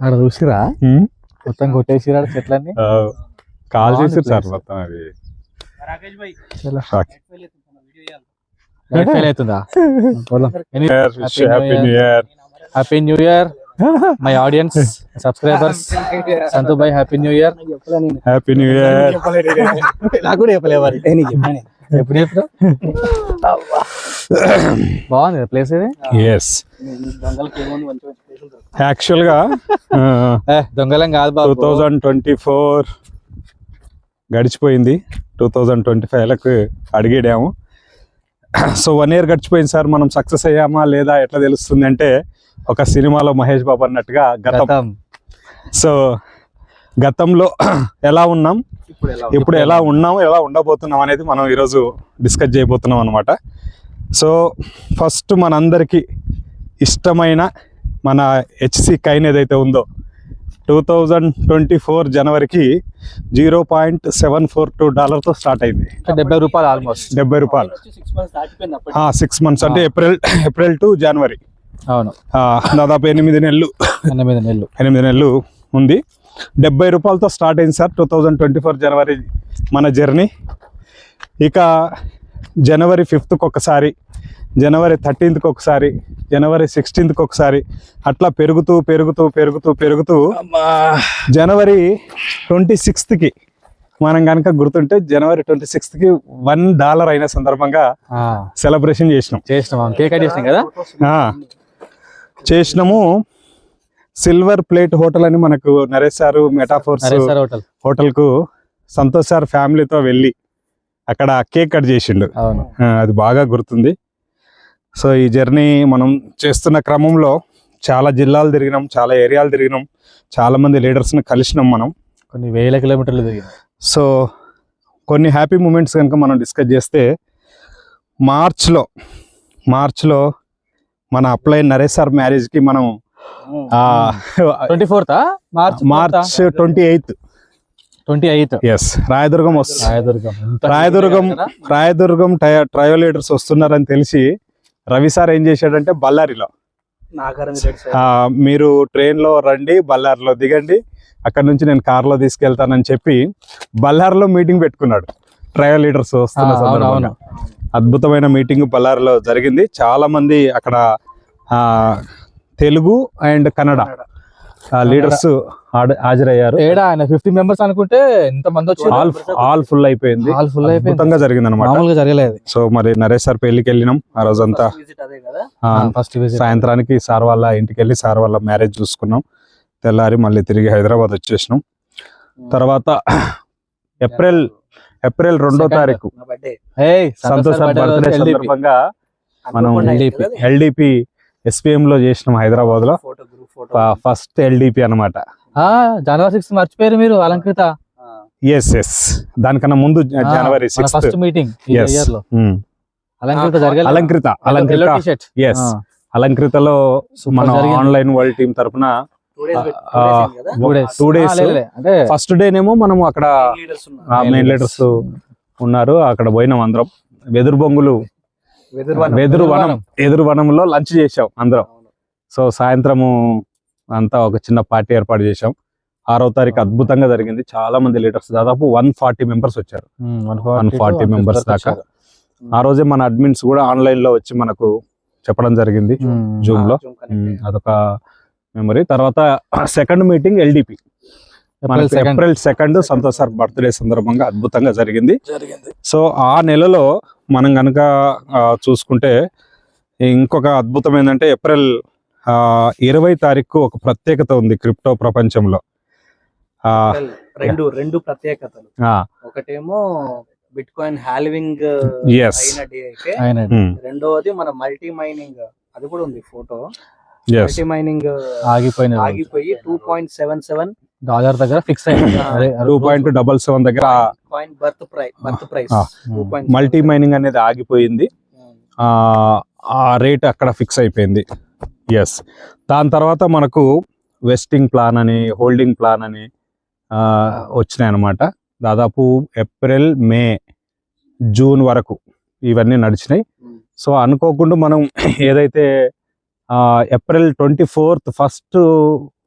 అక్కడ చూసిరా? మొత్తం కొట్టేసిరా చెట్లన్నీ? కాల్ చేసారు సార్. మొత్తం అది. లైట్ ఫెయిల్ అవుతుందా happy new year happy new year my audience subscribers Santhu bhai happy new year happy new year నాకు కూడా చెప్పలేవారు. ఎప్పుడు చెప్తావు? బాగుంది ప్లేస్ ఇది? ఎస్. యాక్చువల్గా ఏ, దొంగలం కాదు టూ బాబు. థౌజండ్ ట్వంటీ ఫోర్ గడిచిపోయింది. టూ థౌజండ్ ట్వంటీ ఫైవ్లకు అడిగేడాము. సో వన్ ఇయర్ గడిచిపోయింది సార్ మనం సక్సెస్ అయ్యామా లేదా ఎట్లా తెలుస్తుంది అంటే ఒక సినిమాలో మహేష్ బాబు అన్నట్టుగా గతం. సో గతంలో ఎలా ఉన్నాం? ఇప్పుడు ఎలా ఇప్పుడు ఎలా ఉన్నాం? ఎలా ఉండబోతున్నాం అనేది మనం ఈరోజు డిస్కస్ చేయబోతున్నాం అనమాట సో ఫస్ట్ మనందరికీ ఇష్టమైన మన హెచ్సి కైన్ ఏదైతే ఉందో two thousand twenty four జనవరికి zero point seven four two డాలర్తో start అయింది. డెబ్బై రూపాయలు ఆల్మోస్ట్. డెబ్బై రూపాయలు. సిక్స్ మంత్స్ అంటే ఏప్రిల్ ఏప్రిల్ టు జనవరి. అవును. ఆ, దాదాపు ఎనిమిది నెలలు. ఎనిమిది నెలలు. ఎనిమిది నెలలు ఉంది. డెబ్బై రూపాయలతో స్టార్ట్ అయింది sir two thousand twenty four January మన జర్నీ. ఇక జనవరి ఫిఫ్త్కి ఒకసారి జనవరి థర్టీన్త్కి ఒకసారి జనవరి సిక్స్టీన్త్కి ఒకసారి అట్లా పెరుగుతూ పెరుగుతూ పెరుగుతూ పెరుగుతూ జనవరి ట్వంటీ సిక్స్త్కి మనం కనుక గుర్తుంటే జనవరి ట్వంటీ సిక్స్త్కి వన్ డాలర్ అయిన సందర్భంగా ఆ, సెలబ్రేషన్ చేసినాం. చేసినాం. కేక్ కట్ చేసినాం కదా? ఆ, చేసినాము సిల్వర్ ప్లేట్ హోటల్ అని మనకు నరేష్ సారు మెటాఫోర్స్ హోటల్ హోటల్. కు సంతోష్ సార్ ఫ్యామిలీతో వెళ్ళి అక్కడ కేక్ కట్ చేసిండు. అది బాగా గుర్తుంది. సో ఈ జర్నీ మనం చేస్తున్న క్రమంలో చాలా జిల్లాలు తిరిగినాం చాలా ఏరియాలు తిరిగినాం చాలా మంది లీడర్స్ని కలిసినాం మనం. కొన్ని వేల కిలోమీటర్లు తిరిగింది సో కొన్ని హ్యాపీ మూమెంట్స్ కనుక మనం డిస్కస్ చేస్తే మార్చ్లో మార్చ్లో మన అప్లై నరేష్ సార్ మ్యారేజ్కి మనం twenty fourth? March March twenty eighth. Twenty eighth. Yes Rayadurgam వస్తుంది రాయదుర్గం. రాయదుర్గం? రాయదుర్గం ట్రయల్ లీడర్స్ వస్తున్నారని తెలిసి రవి సార్ ఏం చేశాడంటే బళ్ళారిలో. మీరు train లో రండి బళ్ళారిలో దిగండి అక్కడ నుంచి నేను కార్లో తీసుకెళ్తానని చెప్పి బళ్ళారిలో మీటింగ్ పెట్టుకున్నాడు. ట్రయల్ లీడర్స్ వస్తున్న ఆ, అవును, సందర్భంగా. అవును. అద్భుతమైన మీటింగ్ బళ్ళారిలో జరిగింది. చాలా మంది అక్కడ ఆ, తెలుగు అండ్ కన్నడ. లీడర్స్ హాజరయ్యారు. ఏడా ఆయన ఫిఫ్టీ మెంబర్స్ అనుకుంటే ఎంత మంది వచ్చి ఆల్ ఆల్ ఫుల్ అయిపోయింది. ఆల్ ఫుల్ అయిపోయింది. జరిగింది అనమాట మామూలుగా జరగలేదు. సో మరి నరేష్ సార్ పెళ్ళికి వెళ్ళినాం. ఆ రోజంతా First visit అదే కదా? ఆ, ఫస్ట్ విజిట్ సాయంత్రానికి సార్ వాళ్ళ ఇంటికి వెళ్ళి సార్ వాళ్ళ మ్యారేజ్ చూసుకున్నాం. తెల్లారి మళ్ళీ తిరిగి హైదరాబాద్ వచ్చేసినాం. తర్వాత ఏప్రిల్ ఏప్రిల్ రెండో. తారీఖు. సంతోష్ సార్ బర్త్డే సందర్భంగా మనం. ఎల్డిపి ఎస్పీఎం లో చేసినాం హైదరాబాద్లో photo group photo first LDP అన్నమాట. జనవరి సిక్స్ మర్చిపోయారు మీరు అలంకృత? ఎస్ ఎస్ దానికన్నా ముందు జనవరి ఫస్ట్ మీటింగ్. అలంకృత జరగలేదు? అలంకృత అలంకృత. ఎస్ అలంకృతలో మన. ఆన్లైన్ వరల్డ్ టీం తరపున టూ డేస్ ఫస్ట్ డేనేమో మనం అక్కడ మెయిన్ లీడర్స్ ఉన్నారు. అక్కడ పోయినాం అందరం. వెదురు బొంగులు వెదురు వనం. ఎదురు వనంలో లంచ్ చేసాం అందరం. సో సాయంత్రము అంతా ఒక చిన్న పార్టీ ఏర్పాటు చేసాం ఆరో తారీఖు అద్భుతంగా జరిగింది. చాలా మంది లీడర్స్ దాదాపు వన్ ఫార్టీ మెంబర్స్ వచ్చారు. 140 members దాకా. ఆ రోజే మన అడ్మిన్స్ కూడా ఆన్లైన్లో వచ్చి మనకు చెప్పడం జరిగింది. జూమ్. లో అదొక మెమరీ. తర్వాత సెకండ్ మీటింగ్ ఎల్డిపి. మనకి April second Santosh sir birthday సందర్భంగా అద్భుతంగా జరిగింది. జరిగింది. సో ఆ నెలలో మనం కనుక చూసుకుంటే ఇంకొక అద్భుతం ఏంటంటే ఏప్రిల్ ఆ, ఇరవై తారీఖు ఒక ప్రత్యేకత ఉంది క్రిప్టో ప్రపంచంలో. ఆ, రెండు రెండు ప్రత్యేకతలు. ఒకటేమో బిట్ కాయిన్ హాల్వింగ్ రెండవది మన మల్టీ మైనింగ్ అది కూడా ఉంది ఫోటో. మల్టీ మైనింగ్ ఆగిపోయిన. ఆగిపోయి two point seven seven dollar దగ్గర ఫిక్స్ అయింది టూ పాయింట్ డబల్ సెవెన్ దగ్గర coin birth price birth price. Multi mining అనేది ఆగిపోయింది. ఆ ఆ రేట్ అక్కడ ఫిక్స్ అయిపోయింది. ఎస్ దాని తర్వాత మనకు వెస్టింగ్ ప్లాన్ అని హోల్డింగ్ ప్లాన్ అని ఆ, వచ్చినాయి అన్నమాట. దాదాపు ఏప్రిల్ మే జూన్ వరకు ఇవన్నీ నడిచినాయి. సో అనుకోకుండా మనం ఏదైతే ఆ, April twenty fourth first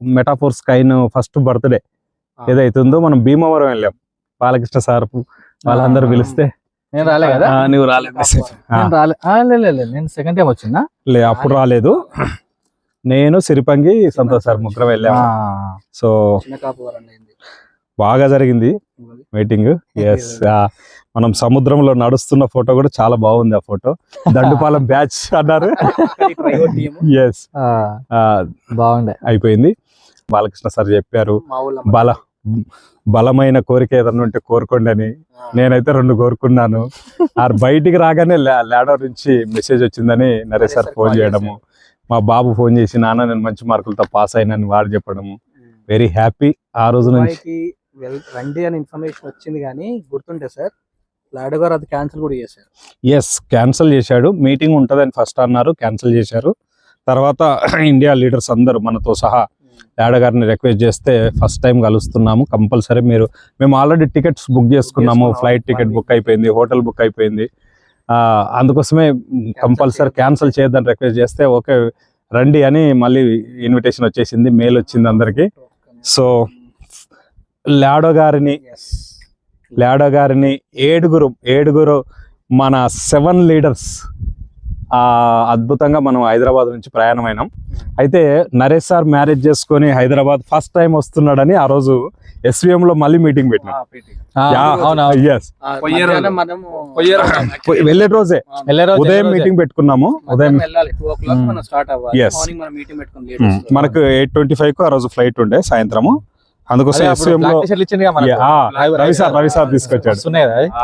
metaphor స్కైన్ first birthday ఏదైతే ఉందో మనం భీమవరం వెళ్ళాం. బాలకృష్ణ సార్ వాళ్ళందరూ పిలిస్తే. నేను రాలే కదా? నువ్వు రాలేదు. నేను సెకండ్ టైం వచ్చిందా? లే అప్పుడు రాలేదు. నేను సిరిపంగి సంతోష్ సార్ ముగ్గురం వెళ్ళాము సో బాగా జరిగింది. మీటింగ్ ఎస్ మనం సముద్రంలో నడుస్తున్న ఫోటో కూడా చాలా బాగుంది ఆ ఫోటో. దండుపాలెం బ్యాచ్ అన్నారు. ఎస్ బాగుండే. అయిపోయింది. బాలకృష్ణ సార్ చెప్పారు బల బలమైన కోరిక ఏదన్నా ఉంటే కోరుకోండి అని. నేనైతే రెండు కోరుకున్నాను. ఆ బయటికి రాగానే లాడర్ నుంచి మెసేజ్ వచ్చిందని నరేష్ సార్ ఫోన్ చేయడము. మా బాబు ఫోన్ చేసి నాన్న నేను మంచి మార్కులతో పాస్ అయినని వాడు చెప్పడము. వెరీ హ్యాపీ ఆ రోజు నుంచి రండి అని ఇన్ఫర్మేషన్ వచ్చింది కానీ గుర్తుంటే సార్. లాడో గారు అది క్యాన్సిల్ కూడా చేశారు. ఎస్ క్యాన్సిల్ చేశాడు. మీటింగ్ ఉంటుందని ఫస్ట్ అన్నారు క్యాన్సిల్ చేశారు. తర్వాత ఇండియా లీడర్స్ అందరూ మనతో సహా లాడో గారిని రిక్వెస్ట్ చేస్తే ఫస్ట్ టైం కలుస్తున్నాము. కంపల్సరీ మీరు మేము ఆల్రెడీ టికెట్స్ బుక్ చేసుకున్నాము. చేసుకున్నాం. ఫ్లైట్ టికెట్ బుక్ అయిపోయింది హోటల్ బుక్ అయిపోయింది. అందుకోసమే కంపల్సరీ క్యాన్సిల్ చేయొద్దని రిక్వెస్ట్ చేస్తే ఓకే రండి అని మళ్ళీ ఇన్విటేషన్ వచ్చేసింది మెయిల్ వచ్చింది అందరికి. సో లాడో గారిని. లాడో గారిని ఏడుగురు ఏడుగురు మన సెవెన్ లీడర్స్ ఆ అద్భుతంగా మనం హైదరాబాద్ నుంచి ప్రయాణమైనాం. అయితే నరేష్ సార్ మ్యారేజ్ చేసుకొని హైదరాబాద్ ఫస్ట్ టైం వస్తున్నాడని ఆ రోజు SVM లో మళ్ళీ మీటింగ్ పెట్టినాం. వెళ్ళే రోజే. ఉదయం. మీటింగ్ పెట్టుకున్నాము. ఉదయం మధ్యాహ్నం వెళ్ళాలి. Two o'clock. మనం స్టార్ట్ అవ్వాలి. Yes. మార్నింగ్ మనం మీటింగ్ పెట్టుకుని ఉమ్, లేటెస్ట్ మనకు ఎయిట్ ట్వంటీ ఫైవ్కు ఆ రోజు ఫ్లైట్ ఉండే సాయంత్రము. అందుకోసం రవి సార్ రవి సార్ తీసుకొచ్చాడు?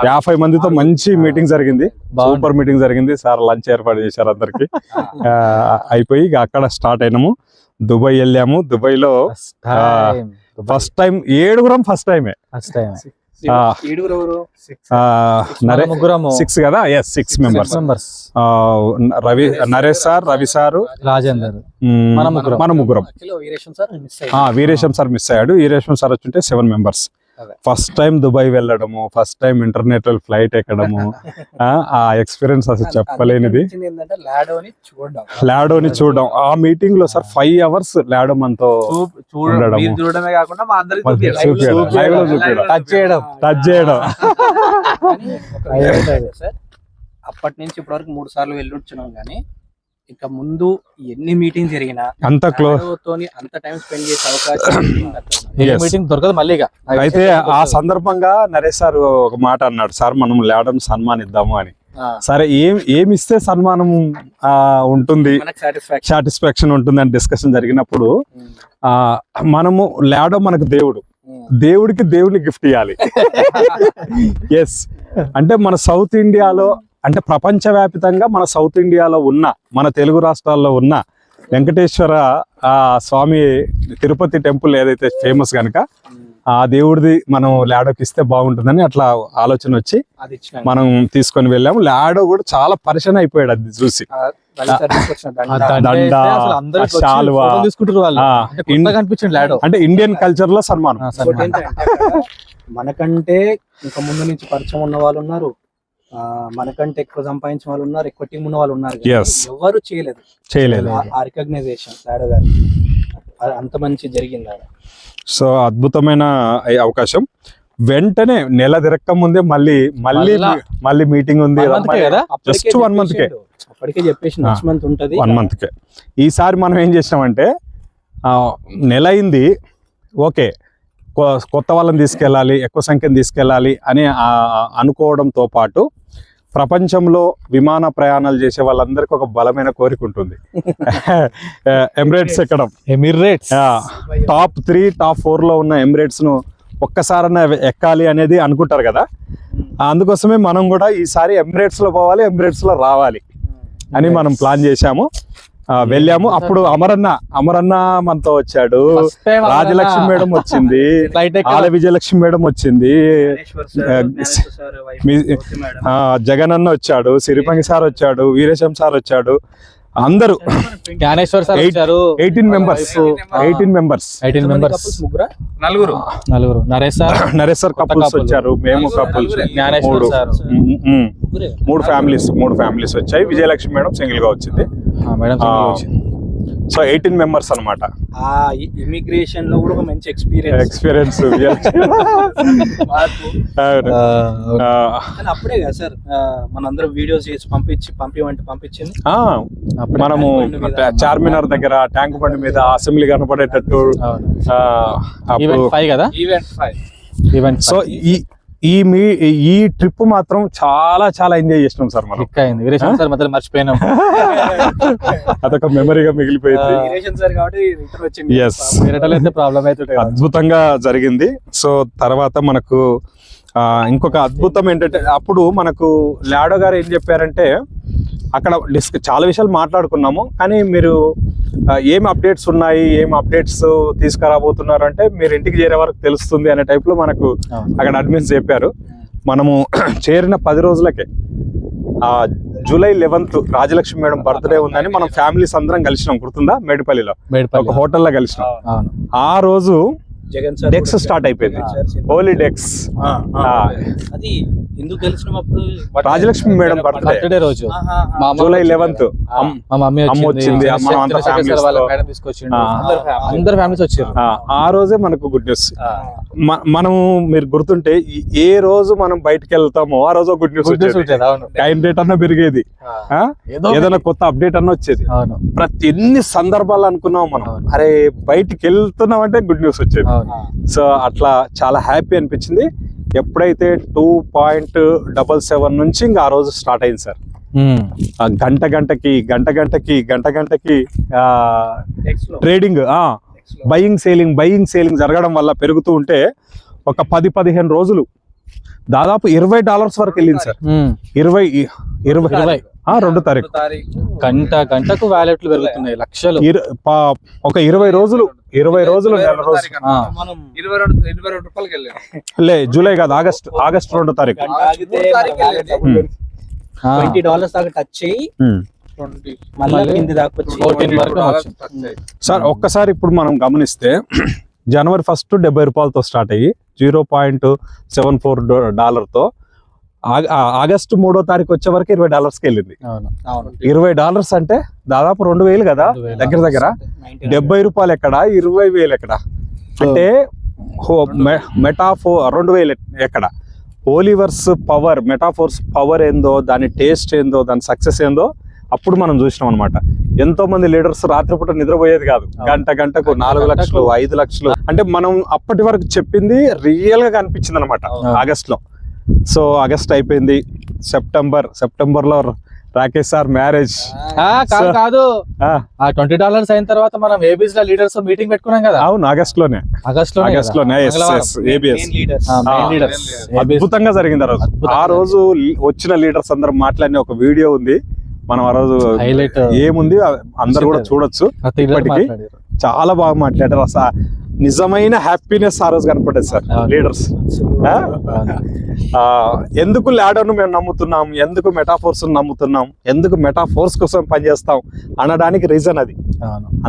యాభై మందితో మంచి మీటింగ్ జరిగింది. సూపర్ మీటింగ్ జరిగింది. సార్ లంచ్ ఏర్పాటు చేశారు అందరికి. ఆ, అయిపోయి అక్కడ స్టార్ట్ అయినాము. దుబాయ్ వెళ్ళాము. దుబాయ్లో. ఫస్ట్ టైం ఏడుగురం ఫస్ట్ టైమే First time. సిక్స్ కదా? Yes six members members. Ravi Naresh sir Ravi sir. Rajender. మన ముగ్గురం. మన ముగ్గురం. యాక్చువల్లీ వీరేషన్ సార్ మిస్ ఆ, వీరేశం సార్ మిస్ అయ్యాడు. వీరేశం సార్ వచ్చుంటే seven members. First time Dubai వెళ్ళడము ఫస్ట్ టైం ఇంటర్నేషనల్ ఫ్లైట్ ఎక్కడము ఆ, ఆ ఎక్స్పీరియన్స్ అసలు చెప్పలేనిది. లాడోని చూడడం. లాడోని చూడడం. ఆ మీటింగ్లో సార్ ఫైవ్ అవర్స్ లాడో మనతో. చూపియాలి. టచ్ చేయడం. టచ్ అప్పటి నుంచి ఇప్పటి వరకు మూడు సార్లు వెళ్ళొచ్చున్నాం కానీ ఇక ముందు ఎన్ని మీటింగ్ జరిగినా అంత క్లోజ్ తోని అంత టైం స్పెండ్ చేసే అవకాశం. మీటింగ్ దొరకదు మళ్ళీ ఇక. అయితే ఆ సందర్భంగా నరేష్ సార్ ఒక మాట అన్నాడు సార్ మనం లాడోని సన్మానిద్దాము అని. సరే ఏం ఏమి ఇస్తే సన్మానం ఆ, ఉంటుంది సాటిస్ఫాక్షన్ ఉంటుంది అని డిస్కషన్ జరిగినప్పుడు ఆ మనము లాడో మనకు దేవుడు. దేవుడికి దేవుని గిఫ్ట్ ఇవ్వాలి ఎస్ అంటే మన సౌత్ ఇండియాలో అంటే ప్రపంచవ్యాపితంగా మన సౌత్ ఇండియాలో ఉన్న మన తెలుగు రాష్ట్రాల్లో ఉన్న వెంకటేశ్వర ఆ స్వామి తిరుపతి టెంపుల్ ఏదైతే ఫేమస్ కనుక ఆ దేవుడిది మనం లాడోకి ఇస్తే బాగుంటుందని అట్లా ఆలోచన వచ్చి మనం తీసుకొని వెళ్ళాము. లాడో కూడా చాలా పరిచయం అయిపోయాడు అది చూసి. అంటే ఇండియన్ కల్చర్లో సన్మానం. మనకంటే ఇంకా ముందు నుంచి పరిచయం ఉన్న వాళ్ళు ఉన్నారు. మనకంటే ఎక్కువ సంపాదించిన వాళ్ళు ఉన్నారు ఎక్కువ టీం ఉన్న వాళ్ళు ఉన్నారు. ఎవరు చేయలేదు. చేయలేదు. ఆ- రికగ్నైజేషన్ లాడో గారు. అంత మంచి జరిగింది ఆడ. సో అద్భుతమైన అవకాశం. వెంటనే నెల తిరక్క ముందే మళ్ళీ మళ్ళీ మళ్ళా? మీటింగ్ ఉంది. Just one month కే. అప్పటికే చెప్పేసి నెక్స్ట్ మంత్ ఉంటది. వన్ మంత్ కే. ఈసారి మనం ఏం చేసామంటే ఆ, నెల అయింది. ఓకే. కొ- కొత్త వాళ్ళని తీసుకెళ్ళాలి ఎక్కువ సంఖ్యను తీసుకెళ్ళాలి అని అనుకోవడంతో పాటు ప్రపంచంలో విమాన ప్రయాణాలు చేసే వాళ్ళందరికీ ఒక బలమైన కోరిక ఉంటుంది. ఎమిరేట్స్ ఎక్కడం. ఎమిరేట్స్ టాప్ త్రీ టాప్ ఫోర్లో ఉన్న ఎమిరేట్స్ను ఒక్కసారన్నా ఎక్కాలి అనేది అనుకుంటారు కదా? అందుకోసమే మనం కూడా ఈసారి ఎమిరేట్స్లో పోవాలి ఎమిరేట్స్లో రావాలి అని మనం ప్లాన్ చేశాము. వెళ్ళాము. అప్పుడు అమరన్న అమరన్న మనతో వచ్చాడు. రాజలక్ష్మి మేడం వచ్చింది. ఆల విజయలక్ష్మి మేడం వచ్చింది. జగన్ అన్న వచ్చాడు. సిరిపంగి సార్ వచ్చాడు. వీరేశం సార్ వచ్చాడు. అందరూ జ్ఞానేశ్వర్ సార్ వచ్చారు. Eighteen members eighteen members eighteen members నలుగురు. నలుగురు. Naresh sir Naresh sir couples. వచ్చారు. మేము కపుల్స్. జ్ఞానేశ్వర్ మూడు. సార్. మూడు ఫ్యామిలీస్ మూడు ఫ్యామిలీస్ వచ్చాయి. విజయలక్ష్మి మేడం సింగిల్గా వచ్చింది మేడం సో ఎయిటీన్ మెంబర్స్ అనమాట ఆ ఇమిగ్రేషన్లో కూడా ఒక మంచి ఎక్స్పీరియన్స్ ఎక్స్పీరియన్స్ అప్పుడే కదా సార్ మనందరం వీడియోస్ చేసి పంపించి పంపిమంటే పంపించింది. మనము. చార్మినార్ దగ్గర ట్యాంక్ బండి మీద అసెంబ్లీ కనపడేటట్టు ఈవెంట్ ఫైవ్ కదా? ఈవెంట్ ఫైవ్ ఈవెంట్ సో ఈ ఈ మీ ఈ ట్రిప్ మాత్రం చాలా చాలా ఎంజాయ్ చేసినాం సార్ మనం. అయింది. వీరేశం సార్ మధ్యలో మర్చిపోయినాం. అదొక మెమరీగా మిగిలిపోయింది. ఇమిగ్రేషన్ సార్ కాబట్టి రిటర్న్ వచ్చింది. అయితే ప్రాబ్లం. అద్భుతంగా జరిగింది. సో తర్వాత మనకు ఆ, ఇంకొక అద్భుతం ఏంటంటే అప్పుడు మనకు లాడో గారు ఏం చెప్పారంటే అక్కడ డిస్క్ చాలా విషయాలు మాట్లాడుకున్నాము. కానీ మీరు ఏం అప్డేట్స్ ఉన్నాయి? ఏం అప్డేట్స్ తీసుకురాబోతున్నారు అంటే మీరు ఇంటికి చేరే వరకు తెలుస్తుంది అనే టైప్లో మనకు. అక్కడ అడ్మిన్స్ చెప్పారు. మనము చేరిన పది రోజులకే ఆ July eleventh Rajalakshmi madam birthday ఉందని మనం ఫ్యామిలీస్ అందరం కలిసినాం. గుర్తుందా? మేడిపల్లిలో. మేడిపల్లి. ఒక హోటల్లో కలిసినాం. ఆ రోజు జగన్ సార్ డెక్స్ స్టార్ట్ అయిపోయింది. హోలీ డెక్స్ ఆ, ఆ. ఆ. అది ఎందుకు కలిసినప్పుడు రాజలక్ష్మి మేడం బర్త్డే రోజు. జూలై. లెవెన్త్ మా మమ్మీ అమ్మ వచ్చింది, మనం. అందరు ఫ్యా- అందరు ఫ్యామిలీస్ వచ్చారు. ఆ రోజే మనకు గుడ్ న్యూస్ మనము మీరు గుర్తుంటే ఈ- ఏ రోజు మనం బయటకు వెళ్తామో ఆ రోజు గుడ్ న్యూస్ గుడ్ న్యూస్ వచ్చేది. వచ్చేది అవును. టైం రేట్ అన్న పెరిగేది. ఆ? ఏదో ఏదైనా కొత్త అప్డేట్ అన్న వచ్చేది. అవును. ప్రతి ఎన్ని సందర్భాలు అనుకున్నాం మనం. అరే బయటికి వెళ్తున్నాం అంటే గుడ్ న్యూస్ వచ్చేది సో అట్లా చాలా హ్యాపీ అనిపించింది. ఎప్పుడైతే టూ పాయింట్ డబల్ సెవెన్ నుంచి ఇంకా ఆ రోజు స్టార్ట్ అయింది సార్. గంట గంటకి గంట గంటకి గంట గంటకి trading. Buying selling buying selling జరగడం వల్ల పెరుగుతూ ఉంటే ఒక పది పదిహేను రోజులు దాదాపు ఇరవై డాలర్స్ వరకు వెళ్ళింది సార్. ఇరవై ఇరవై. ఇరవై. ఆ, రెండు తారీఖు. గంట గంటకు వ్యాలెట్లు పెరుగుతున్నాయి లక్షలు. ఒక ఇరవై రోజులు ఇరవై రోజులు నెల రోజు. ఆ. మనం ఇరవై రెండు ఇరవై రెండు రూపాయలకి వెళ్ళాం. లే జూలై కాదు ఆగస్ట్ ఆగస్ట్ రెండు తారీఖు. గంట ఆగితే మూడు తారీఖు వెళ్ళింది. ఆ. ట్వంటీ డాలర్స్ దాకా టచ్ చేయి ఉమ్. ట్వంటీ. మళ్ళీ మళ్ళీ కింది దాకా వచ్చి 14 వరకు వచ్చింది. సార్ ఒక్కసారి ఇప్పుడు మనం గమనిస్తే జనవరి ఫస్ట్ డెబ్బై రూపాయలతో స్టార్ట్ అయ్యి జీరో పాయింట్ సెవెన్ ఫోర్ డాలర్తో ఆగ- ఆ- ఆగస్టు మూడో తారీఖు వచ్చే వరకు ఇరవై డాలర్స్కి వెళ్ళింది. అవును. అవును. ఇరవై డాలర్స్ అంటే దాదాపు రెండు వేలు కదా. దగ్గర దగ్గర? 19 డెబ్బై రూపాయలు ఎక్కడ? ఇరవై వేలు ఎక్కడ? అంటే మెటాఫో రెండు వేలు. ఎక్కడ? ఓలివర్స్ పవర్ మెటాఫోర్స్ పవర్ ఏందో దాని టేస్ట్ ఏందో దాని సక్సెస్ ఏందో అప్పుడు మనం చూసినాం అనమాట ఎంతో మంది లీడర్స్ రాత్రిపూట నిద్రపోయేది కాదు. గంట గంటకు గంట నాలుగు. లక్షలు ఐదు లక్షలు. అంటే మనం అప్పటి వరకు చెప్పింది రియల్గా కనిపించింది అనమాట. ఆగస్ట్లో సో ఆగస్ట్ అయిపోయింది. సెప్టెంబర్ సెప్టెంబర్లో రాకేష్ సార్ మ్యారేజ్. ఆ, కాదు So- కాదు. ఆ. ట్వంటీ డాలర్స్ అయిన తర్వాత మనం ఏబీస్లో లీడర్స్ మీటింగ్ పెట్టుకున్నాం కదా? అవును ఆగస్ట్లోనే ఆగస్ట్లో ఆగస్ట్లోనే ఎస్ ఎస్ ఏబిఎస్ అద్భుతంగా జరిగింది ఆ రోజు. ఆ రోజు వచ్చిన లీడర్స్ అందరూ మాట్లాడిన ఒక వీడియో ఉంది. మనం ఆ రోజు హైలైట్ ఏముంది? అందరు కూడా చూడొచ్చు. ఇప్పటికీ చాలా బాగా మాట్లాడారు. అసలు నిజమైన హ్యాపీనెస్ ఆ రోజు కనపడేది సార్. లీడర్స్. ఎందుకు ల్యాడర్ను మేము నమ్ముతున్నాం? ఎందుకు మెటాఫోర్స్ నమ్ముతున్నాం? ఎందుకు మెటాఫోర్స్ కోసం పనిచేస్తాం? అనడానికి రీజన్ అది.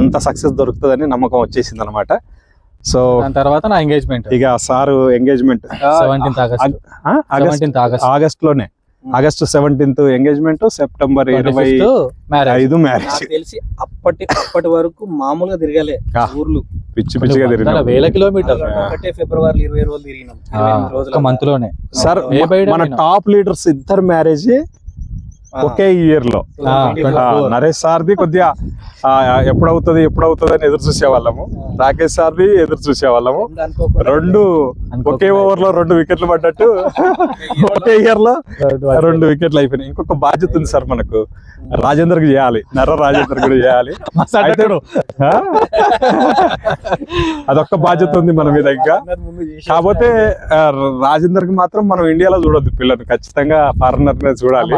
అంత సక్సెస్ దొరుకుతుందని నమ్మకం వచ్చేసింది అనమాట సో దాని తర్వాత నా ఎంగేజ్మెంట్. ఇక సారు ఎంగేజ్మెంట్. ఆగస్ట్ ఆగస్ట్లోనే ఆగస్ట్ సెవెంటీన్త్ ఎంగేజ్మెంట్ సెప్టెంబర్ ఇరవై మ్యారేజ్ ఐదు మ్యారేజ్ తెలిసి అప్పటి అప్పటి వరకు మామూలుగా తిరగలే. ఊర్లు. పిచ్చి పిచ్చిగా తిరిగినాం. వేల కిలోమీటర్ ఒకటే ఫిబ్రవరి ఇరవై రోజులు తిరిగినాం. మంత్లోనే. సార్ మన. టాప్ లీడర్స్ ఇద్దరు మ్యారేజ్ ఒకే ఇయర్లో. నరేష్ సార్ది కొద్దిగా ఎప్పుడవుతుంది ఎప్పుడవుతుంది అని ఎదురు చూసేవాళ్ళము. రాకేష్ సార్ది ఎదురు చూసేవాళ్ళము. రెండు ఒకే ఓవర్లో రెండు వికెట్లు పడ్డట్టు. ఒకే ఇయర్లో రెండు వికెట్లు అయిపోయినాయి. ఇంకొక బాధ్యత ఉంది సార్ మనకు. రాజేందర్కి చేయాలి. నర్ర రాజేందర్ కూడా చేయాలి? అదొక్క బాధ్యత ఉంది మన మీద ఇంకా. కాకపోతే రాజేందర్కి మాత్రం మనం ఇండియాలో చూడొద్దు పిల్లలు ఖచ్చితంగా ఫారినర్ నే చూడాలి.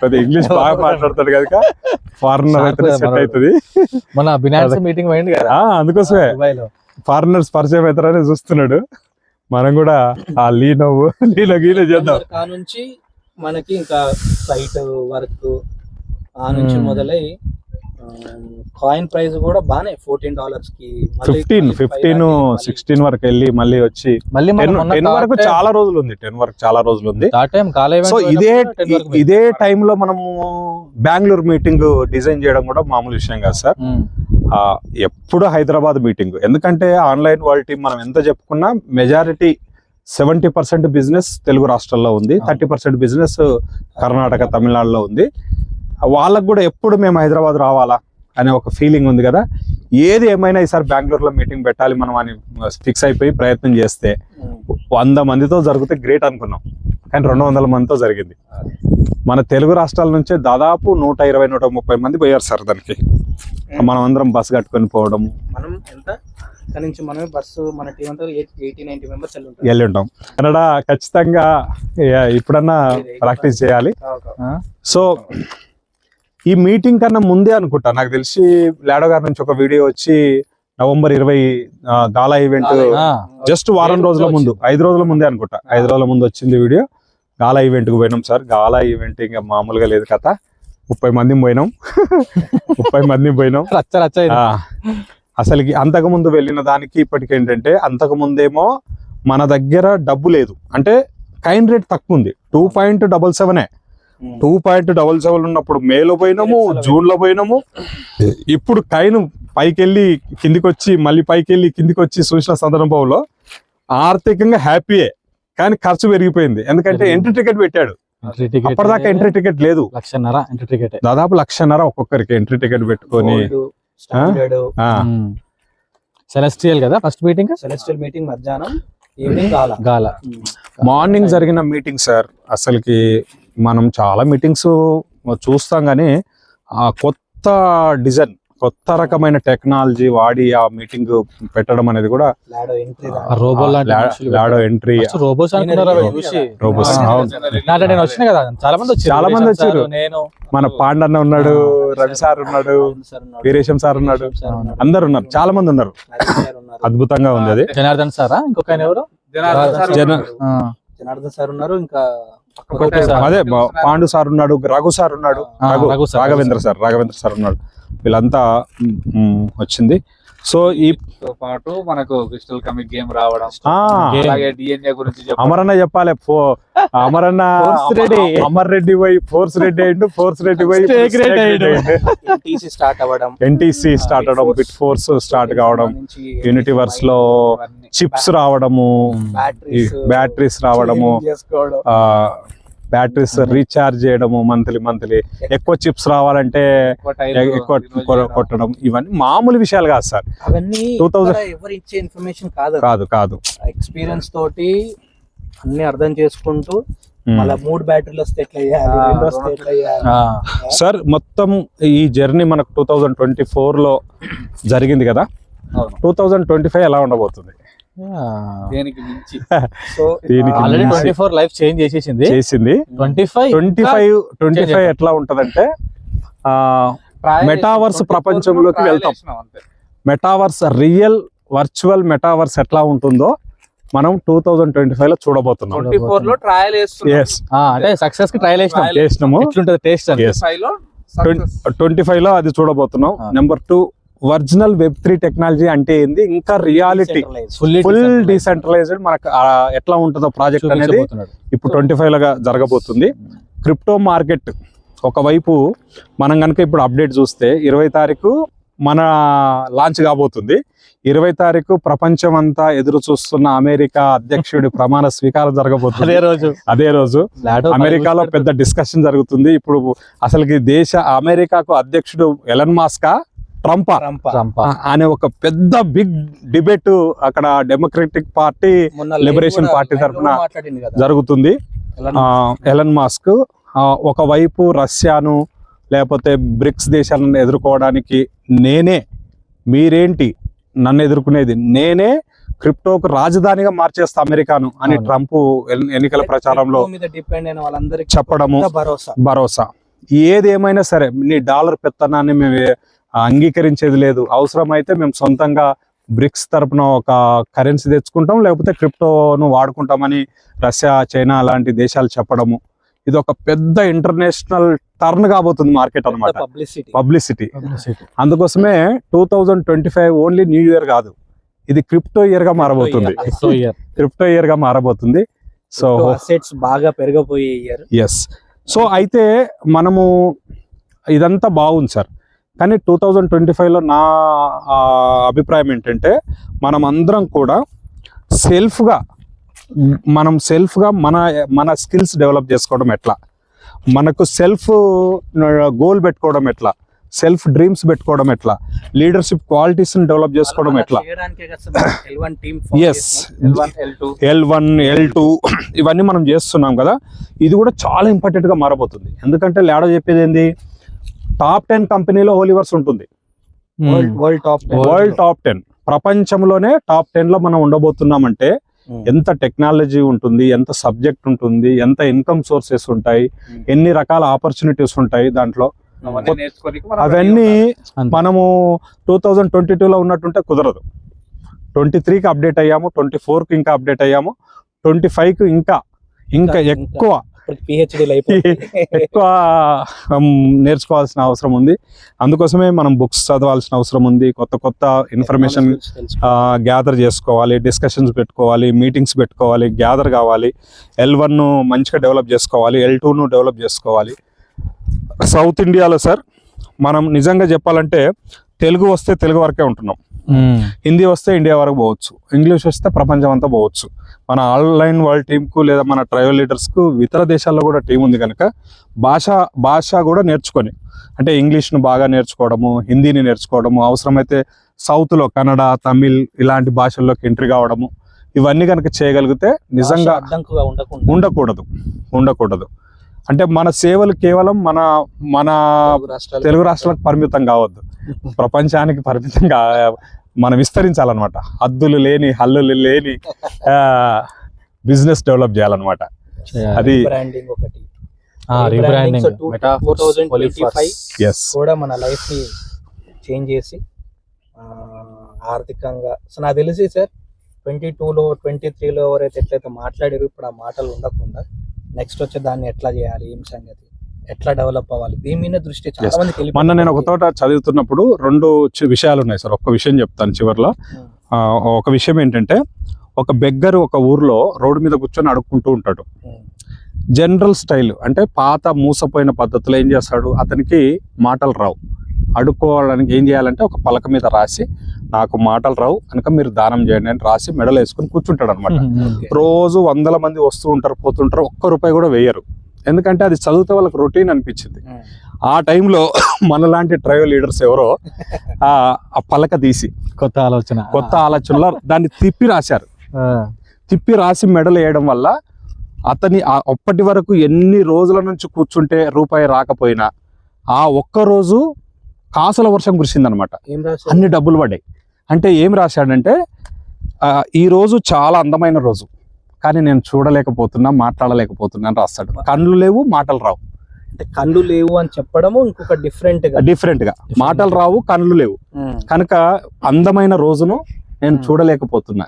కొద్దిగా ఇంగ్లీష్ బాగా మాట్లాడతాడు కనుక ఫారినర్ అయితే సెట్. అవుతుంది. మన బినాన్స్ మీటింగ్ పోయింది కదా. ఆ, అందుకోసమే. ఫారినర్స్ పరిచయం అవుతారని చూస్తున్నాడు. మనం కూడా ఆ లీన గీన చేద్దాం. ఆ నుంచి మనకి ఇంకా సైట్ వర్క్ ఆ నుంచి. మొదలై కాయిన్ ప్రైస్ కూడా బానే ఫోర్టీన్ డాలర్స్కి మళ్ళీ ఫిఫ్టీన్ ఫిఫ్టీన్ సిక్స్టీన్ వరకు వెళ్ళి మళ్ళీ వచ్చి మళ్ళీ టెన్ వరకు చాలా రోజులు ఉంది టెన్ వరకు చాలా రోజులు ఉంది సో ఇదే పోయినప్పుడు 10 వరకు ఇదే టైంలో మనము బెంగళూరు మీటింగ్ డిజైన్ చేయడం కూడా మామూలు విషయం కాదు సార్. ఎప్పుడు హైదరాబాద్ మీటింగ్. ఎందుకంటే ఆన్లైన్ వాళ్ళ టీం మనం ఎంత చెప్పుకున్నా majority seventy percent business Telugu రాష్ట్రాల్లో ఉంది థర్టీ పర్సెంట్ బిజినెస్ కర్ణాటక తమిళనాడులో ఉంది. వాళ్ళకు కూడా ఎప్పుడు మేము హైదరాబాద్ రావాలా అనే ఒక ఫీలింగ్ ఉంది కదా. ఏది ఏమైనా ఈసారి బెంగళూరులో మీటింగ్ పెట్టాలి మనం అని ఫిక్స్ అయిపోయి ప్రయత్నం చేస్తే. వంద మందితో జరిగితే గ్రేట్ అనుకున్నాం. కానీ రెండు వందల మందితో జరిగింది. మన తెలుగు రాష్ట్రాల నుంచే దాదాపు నూట ఇరవై నూట ముప్పై మంది పోయారు సార్ దానికి. మనం అందరం బస్ కట్టుకొని పోవడం. మనం ఎంత? ఇక్కడ నుంచి మనమే బస్సు మన టీం అంతా ఎయిటీ నైన్టీ మెంబర్స్ వెళ్ళి ఉంటాం. కన్నడ ఖచ్చితంగా ఇప్పుడన్నా ప్రాక్టీస్ చేయాలి? సో ఈ మీటింగ్ కన్నా ముందే అనుకుంటా. నాకు తెలిసి లాడో గారి నుంచి ఒక వీడియో వచ్చి నవంబర్ ఇరవై గాలా ఈవెంట్ జస్ట్ వారం రోజుల ముందు ఐదు రోజుల ముందే అనుకుంటా. ఐదు రోజుల ముందు వచ్చింది వీడియో. గాలా ఈవెంట్కు పోయినాం సార్. గాలా ఈవెంట్ ఇంకా మామూలుగా లేదు కథ. ముప్పై మంది పోయినాం. ముప్పై మంది పోయినాం. అసలుకి అంతకు ముందు వెళ్ళిన దానికి ఇప్పటికి ఏంటంటే అంతకు ముందేమో మన దగ్గర డబ్బు లేదు. అంటే కైన్ రేట్ తక్కువ ఉంది. టూ పాయింట్ డబల్ సెవెనే టూ పాయింట్ డబల్ సెవెన్ ఉన్నప్పుడు మేలో పోయినాము జూన్లో పోయినాము. ఇప్పుడు కైన్ పైకి వెళ్ళి కిందికి వచ్చి మళ్ళీ పైకి వెళ్ళి కిందికి వచ్చి చూసిన సందర్భంలో ఆర్థికంగా హ్యాపీయే కానీ ఖర్చు పెరిగిపోయింది. ఎందుకంటే ఎంట్రీ టికెట్ పెట్టాడు. ఎంట్రీ టికెట్ అప్పటిదాకా ఎంట్రీ టికెట్ లేదు. లక్షన్నర ఎంట్రీ టికెట్ దాదాపు లక్షన్నర ఒక్కొక్కరికి ఎంట్రీ టికెట్ పెట్టుకొని సెలెస్ట్రియల్ కదా ఫస్ట్ మీటింగ్ సెలెస్టియల్ మీటింగ్ మధ్యాహ్నం ఈవినింగ్ గాల మార్నింగ్ జరిగిన మీటింగ్ సార్ అసలుకి మనం చాలా మీటింగ్స్ చూస్తాం కానీ ఆ కొత్త డిజైన్ కొత్త రకమైన టెక్నాలజీ వాడి ఆ మీటింగ్ పెట్టడం అనేది కూడా లాడో ఎంట్రీ రోబో లాడో ఎంట్రీ రోబోస్ రోబోస్ నేను వచ్చిన కదా చాలా మంది వచ్చారు. చాలా మంది వచ్చారు. నేను మన పాండన్న ఉన్నాడు రవి సార్ ఉన్నాడు వీరేశం సార్ ఉన్నాడు. అందరు ఉన్నారు చాలా మంది ఉన్నారు. అద్భుతంగా ఉంది అది. జనార్దన్ సారా? ఇంకొక ఆయన ఎవరు? జనార్దన్ సార్ జన- ఉన్నారు. ఆ, జనార్దన్ సార్ ఉన్నారు ఇంకా. అదే పాండు సార్ ఉన్నాడు రఘు సార్ ఉన్నాడు రాఘవేంద్ర సార్. రాఘవేంద్ర సార్ ఉన్నాడు. వీళ్ళంతా వచ్చింది. సో ఈ పాటు మనకు క్రిస్టల్ కమిక్ గేమ్ రావడం ఆ, Game. అలాగే డిఎన్ఏ గురించి చెప్పడం అమరన్న చెప్పాలి ఫో అమరన్న రెడ్డి. అమర్ రెడ్డి పోయి ఫోర్స్ రెడ్డి అయిండు ఫోర్స్ రెడ్డి అయ్యిండు. టీసీ స్టార్ట్ అవ్వడం ఎన్టీసీ స్టార్ట్ అవడం బిట్ ఫోర్స్ స్టార్ట్ కావడం యూనిటీవర్స్లో. చిప్స్ రావడము బ్యాటరీస్ రావడము బ్యాటరీస్ రీఛార్జ్ చేయడము మంత్లీ మంత్లీ ఎక్కువ చిప్స్ రావాలంటే ఎక్కువ. కొట్టడం ఇవన్నీ మామూలు విషయాలు కాదు సార్. అవన్నీ 2000 ఇక్కడ ఎవరు ఇచ్చే ఇన్ఫర్మేషన్ కాదు కాదు కాదు. ఎక్స్పీరియన్స్ తోటి అన్ని అర్థం చేసుకుంటూ మూడు బ్యాటరీలు వస్తే ఎట్లా సార్ మొత్తం ఈ జర్నీ మనకు టూ థౌజండ్ ట్వంటీ లో జరిగింది కదా. టూ థౌజండ్ ట్వంటీ ఫైవ్ ఎలా ఉండబోతుంది. దేనికి మించి? So already twenty four life change చేసేసింది చేసింది. Twenty five twenty five twenty five ఎట్లా ఉంటదంటే ట్రయల్ మెటావర్స్ 24 ప్రపంచంలోకి ట్రయల్ వెళ్తాం. మెటావర్స్ రియల్ వర్చువల్ మెటావర్స్ ఎట్లా ఉంటుందో మనం టూ థౌజండ్ ట్వంటీ ఫైవ్లో చూడబోతున్నాం. 24 లో ట్రయల్ అంటే సక్సెస్కి ట్రైల్ వేసినాం చేసినాము. ఎట్లుంటది టేస్ట్ అని Yes. 25 లో success. ట్వంటీ ఫైవ్లో అది చూడబోతున్నాం. Number two original web three technology అంటే ఏంది? ఇంకా రియాలిటీ. ఫుల్ డిసెంట్రలైజ్డ్ మనకు ఎట్లా ఉంటుందో ప్రాజెక్ట్ అనేది ఇప్పుడు ట్వంటీ ఫైవ్ లాగా జరగబోతుంది. క్రిప్టో మార్కెట్ ఒకవైపు మనం కనుక ఇప్పుడు అప్డేట్ చూస్తే ఇరవై తారీఖు మన లాంచ్ కాబోతుంది. ఇరవై తారీఖు ప్రపంచం అంతా ఎదురు చూస్తున్న అమెరికా అధ్యక్షుడి ప్రమాణ స్వీకారం జరగబోతుంది. అదే రోజు. అదే రోజు. అమెరికాలో పెద్ద డిస్కషన్ జరుగుతుంది. ఇప్పుడు అసలుకి దేశ అమెరికాకు అధ్యక్షుడు ఎలన్ మాస్కా ట్రంపా. ట్రంప్. అనే ఒక పెద్ద బిగ్ డిబేట్ అక్కడ డెమోక్రటిక్ పార్టీ తరపున మాట్లాడింది కదా. జరుగుతుంది. ఎలానో మాస్క్. ఒకవైపు రష్యాను లేకపోతే బ్రిక్స్ దేశాలను ఎదుర్కోవడానికి నేనే మీరేంటి నన్ను ఎదుర్కొనేది? నేనే క్రిప్టోకు రాజధానిగా మార్చేస్తా అమెరికాను అని. ట్రంప్ ఎన్- ఎన్నికల ప్రచారంలో మీద డిపెండ్ అయిన వాళ్ళందరికీ చెప్పడము భరోసా. భరోసా. ఏది ఏమైనా సరే నీ డాలర్ పెత్తనాన్ని మేము అంగీకరించేది లేదు. అవసరమైతే మేము సొంతంగా బ్రిక్స్ తరపున ఒక కరెన్సీ తెచ్చుకుంటాం లేకపోతే క్రిప్టోను వాడుకుంటామని రష్యా చైనా లాంటి దేశాలు చెప్పడము. ఇది ఒక పెద్ద ఇంటర్నేషనల్ టర్న్ కాబోతుంది మార్కెట్ అన్నమాట. పబ్లిసిటీ. పబ్లిసిటీ. అందుకోసమే two thousand twenty five only new year కాదు. ఇది క్రిప్టో ఇయర్గా మారబోతుంది. So year. Crypto year. గా మారబోతుంది. సో అసెట్స్ బాగా పెరగబోయే ఇయర్. ఎస్ సో అయితే మనము ఇదంతా బాగుంది సార్. కానీ టూ థౌజండ్ ట్వంటీ ఫైవ్లో నా అభిప్రాయం ఏంటంటే మనం అందరం కూడా సెల్ఫ్గా మనం సెల్ఫ్గా మన మన స్కిల్స్ డెవలప్ చేసుకోవడం ఎట్లా? మనకు సెల్ఫ్ గోల్ పెట్టుకోవడం ఎట్లా? సెల్ఫ్ డ్రీమ్స్ పెట్టుకోవడం ఎట్లా? లీడర్షిప్ క్వాలిటీస్ని డెవలప్ చేసుకోవడం ఎట్లా? Yes. L one L two ఇవన్నీ మనం చేస్తున్నాం కదా. ఇది కూడా చాలా ఇంపార్టెంట్గా మారబోతుంది. ఎందుకంటే లేడ చెప్పేది ఏంది? టాప్ టెన్ కంపెనీలో హోలివర్స్ ఉంటుంది. World top world top ten. ప్రపంచంలోనే టాప్ టెన్లో మనం ఉండబోతున్నామంటే ఎంత టెక్నాలజీ ఉంటుంది ఎంత సబ్జెక్ట్ ఉంటుంది ఎంత ఇన్కమ్ సోర్సెస్ ఉంటాయి ఎన్ని రకాల ఆపర్చునిటీస్ ఉంటాయి దాంట్లో. అవన్నీ. మనము టూ థౌజండ్ ట్వంటీ టూలో ఉన్నట్టుంటే కుదరదు. ట్వంటీ త్రీకి అప్డేట్ అయ్యాము ట్వంటీ ఫోర్కి ఇంకా అప్డేట్ అయ్యాము ట్వంటీ ఫైవ్కి ఇంకా ఇంకా ఇంకా, ఎక్కువ పిహెచ్డీలు ఎక్కువ um, నేర్చుకోవాల్సిన అవసరం ఉంది. అందుకోసమే మనం బుక్స్ చదవాల్సిన అవసరం ఉంది. కొత్త కొత్త ఇన్ఫర్మేషన్ గ్యాదర్ చేసుకోవాలి డిస్కషన్స్ పెట్టుకోవాలి మీటింగ్స్ పెట్టుకోవాలి గ్యాదర్ కావాలి. ఎల్ వన్ మంచిగా డెవలప్ చేసుకోవాలి ఎల్ టూను డెవలప్ చేసుకోవాలి. సౌత్ ఇండియాలో సార్ మనం నిజంగా చెప్పాలంటే తెలుగు వస్తే తెలుగు వరకే ఉంటున్నాం. హిందీ వస్తే ఇండియా వరకు పోవచ్చు. ఇంగ్లీష్ వస్తే ప్రపంచం అంతా పోవచ్చు. మన ఆన్లైన్ వరల్డ్ టీంకు లేదా మన ట్రైవల్ లీడర్స్కు ఇతర దేశాల్లో కూడా టీం ఉంది కనుక భాష భాష కూడా నేర్చుకొని అంటే ఇంగ్లీష్ను బాగా నేర్చుకోవడము హిందీని నేర్చుకోవడము అవసరమైతే సౌత్లో కన్నడ తమిళ్ ఇలాంటి భాషల్లోకి ఎంట్రీ కావడము ఇవన్నీ కనుక చేయగలిగితే నిజంగా ఉండకూడదు. ఉండకూడదు అంటే మన సేవలు కేవలం మన మన తెలుగు రాష్ట్రాలకు పరిమితం కావద్దు. ప్రపంచానికి పరిమితం కా మనం విస్తరించాలన్నమాట. హద్దులు లేని హల్లులు లేని బిజినెస్ డెవలప్ చేయాలన్నమాట. అది బ్రాండింగ్ ఒకటి. Rebranding So, two- Metaforce 2025 yes కూడా మన లైఫ్ని చేంజ్ చేసి ఆ, ఆర్థికంగా సో నాకు తెలిసి సార్ ట్వంటీ టూలో ట్వంటీ త్రీలో ఎవరైతే ఎట్లయితే మాట్లాడారు ఇప్పుడు ఆ మాటలు ఉండకుండా నెక్స్ట్ వచ్చే దాన్ని ఎట్లా చేయాలి ఏం సంగతి? ఎట్లా డెవలప్ అవ్వాలి? దీని మీద దృష్టి చాలా. మొన్న నేను ఒక తోట చదువుతున్నప్పుడు రెండు విషయాలు ఉన్నాయి సార్. ఒక్క విషయం చెప్తాను చివరిలో. ఆ, ఒక విషయం ఏంటంటే ఒక బెగ్గర్ ఒక ఊర్లో రోడ్డు మీద కూర్చొని అడుక్కుంటూ ఉంటాడు. ఉమ్, జనరల్ స్టైల్ అంటే పాత మూసపోయిన పద్ధతిలో ఏం చేస్తాడు? అతనికి మాటలు రావు. అడుక్కోవడానికి ఏం చేయాలంటే ఒక పలక మీద రాసి నాకు మాటలు రావు కనుక మీరు దానం చేయండి అని రాసి మెడలు వేసుకుని కూర్చుంటాడు అనమాట ఓకే. రోజు వందల మంది వస్తూ ఉంటారు పోతుంటారు ఒక్క రూపాయి కూడా వేయరు. ఎందుకంటే అది చదివితే వాళ్ళకి రొటీన్ అనిపించింది. ఆ టైంలో మనలాంటి ట్రైవల్ లీడర్స్ ఎవరో ఆ పలక తీసి కొత్త ఆలోచన. కొత్త ఆలోచనలో దాన్ని తిప్పి రాశారు. తిప్పి రాసి మెడలు వేయడం వల్ల అతని అప్పటి వరకు ఎన్ని రోజుల నుంచి కూర్చుంటే రూపాయి రాకపోయినా ఆ ఒక్క రోజు కాసుల వర్షం కురిసిందనమాట. అన్ని డబ్బులు పడ్డాయి. అంటే ఏం రాశాడంటే ఈ రోజు చాలా అందమైన రోజు. కానీ నేను చూడలేకపోతున్నా మాట్లాడలేకపోతున్నా అని రాస్తాడు. కళ్ళు లేవు మాటలు రావు. అంటే కళ్ళు లేవు అని చెప్పడము ఇంకొక డిఫరెంట్గా. డిఫరెంట్గా. మాటలు రావు కళ్ళు లేవు. ఉమ్, కనుక అందమైన రోజును నేను Hmm. చూడలేకపోతున్నా.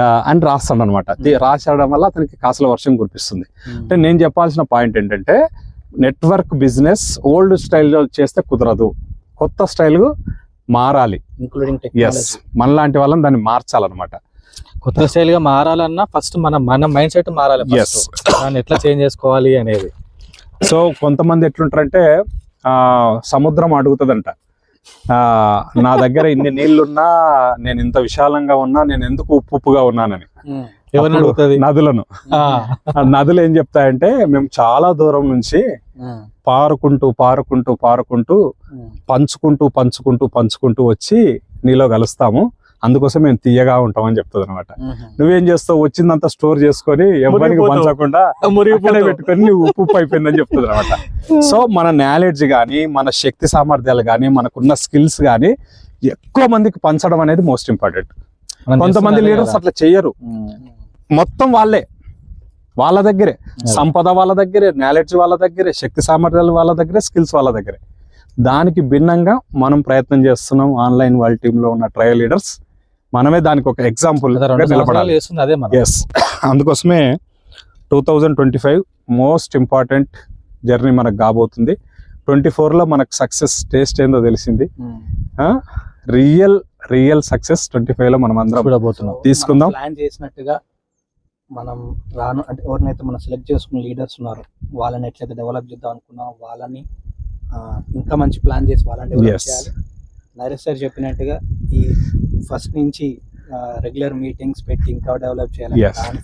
ఆ, అని రాస్తాడు అనమాట రాసడం వల్ల అతనికి కాసుల వర్షం కురిపిస్తుంది. అంటే నేను చెప్పాల్సిన పాయింట్ ఏంటంటే నెట్వర్క్ బిజినెస్ ఓల్డ్ స్టైల్లో చేస్తే కుదరదు. కొత్త స్టైల్ మారాలి. ఇంక్లూడింగ్ ఎస్ మనలాంటి వాళ్ళని దాన్ని మార్చాలన్నమాట. కొత్త స్టైల్గా మారాలన్నా ఫస్ట్ మన మన మైండ్ సెట్ మారాలి దాన్ని ఎట్లా చేంజ్ చేసుకోవాలి అనేది. సో కొంతమంది ఎట్లుంటారంటే ఆ సముద్రం అడుగుతుందంట. నా దగ్గర ఇన్ని నీళ్ళున్నా నేను ఇంత విశాలంగా ఉన్నా నేను ఎందుకు ఉప్పు ఉప్పుగా ఉన్నానని. అడుగుతుంది? నదులను. నదులు ఏం చెప్తాయంటే మేము చాలా దూరం నుంచి పారుకుంటూ పారుకుంటూ పారుకుంటూ పంచుకుంటూ పంచుకుంటూ పంచుకుంటూ వచ్చి నీలో కలుస్తాము. అందుకోసం మేము తీయగా ఉంటాం అని చెప్తుంది అనమాట నువ్వేం చేస్తావు? వచ్చిందంతా స్టోర్ చేసుకొని ఎవరికి. పంచకుండా పెట్టుకొని నువ్వు ఉప్పు అయిపోయిందని చెప్తుంది అనమాట సో మన నాలెడ్జ్ కానీ మన శక్తి సామర్థ్యాలు కానీ మనకున్న స్కిల్స్ కానీ ఎక్కువ మందికి పంచడం అనేది మోస్ట్ ఇంపార్టెంట్ కొంతమంది లీడర్స్. అట్లా చెయ్యరు. మొత్తం వాళ్ళే. వాళ్ళ దగ్గరే. సంపద వాళ్ళ దగ్గరే నాలెడ్జ్ వాళ్ళ దగ్గరే శక్తి సామర్థ్యాలు వాళ్ళ దగ్గరే స్కిల్స్ వాళ్ళ దగ్గరే. దానికి భిన్నంగా మనం ప్రయత్నం చేస్తున్నాం ఆన్లైన్ వాళ్ళ టీంలో ఉన్న ట్రయల్ లీడర్స్ మనమే దానికి ఒక ఎగ్జాంపుల్ నిలబడాలి. ఎస్ అందుకోసమే two thousand twenty five most important journey మనకు కాబోతుంది. ట్వంటీ ఫోర్లో మనకు సక్సెస్ టేస్ట్ ఏందో తెలిసింది. రియల్ రియల్ సక్సెస్ ట్వంటీ ఫైవ్లో మనం అందరం తీసుకుందాం. ప్లాన్ చేసినట్టుగా మనం రాను అంటే ఎవరినైతే మనం సెలెక్ట్ చేసుకున్న లీడర్స్ ఉన్నారు వాళ్ళని ఎట్లయితే డెవలప్ చేద్దాం అనుకున్నాం వాళ్ళని ఇంకా మంచి ప్లాన్ చేసి వాళ్ళని డెవలప్. చేయాలి. నరేష్ సార్ చెప్పినట్టుగా ఈ ఫస్ట్ నుంచి రెగ్యులర్ మీటింగ్స్ పెట్టి ఇంకా డెవలప్ చేయాలి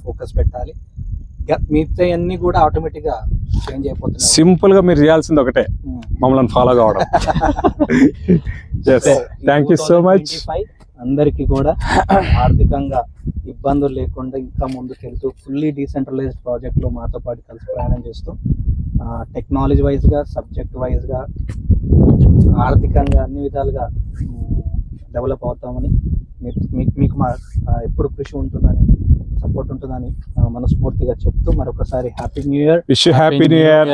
ఫోకస్ పెట్టాలి. మిగతా అన్ని కూడా ఆటోమేటిక్గా చేంజ్ అయిపోతున్నాయి. సింపుల్గా మీరు చేయాల్సింది ఒకటే. ఉమ్. మమ్మల్ని ఫాలో కావడం. థ్యాంక్ యూ సో మచ్ 2025 అందరికీ కూడా ఆర్థికంగా ఇబ్బందులు లేకుండా ఇంకా ముందుకు వెళ్తూ ఫుల్లీ డీసెంట్రలైజ్డ్ ప్రాజెక్టులు మాతో పాటు కలిసి ప్రయాణం చేస్తూ టెక్నాలజీ వైజ్గా సబ్జెక్ట్ వైజ్గా ఆర్థికంగా అన్ని విధాలుగా డెవలప్ అవుతామని మీకు మీకు మా ఎప్పుడు కృషి ఉంటుందని సపోర్ట్ ఉంటుందని మనస్ఫూర్తిగా చెప్తూ మరొకసారి happy new year wish happy new year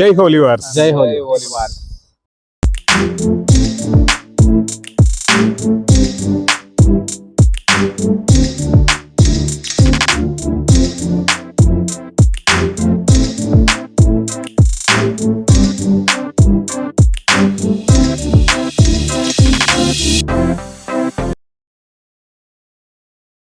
జై హోలీవార్ జై హోలీవార్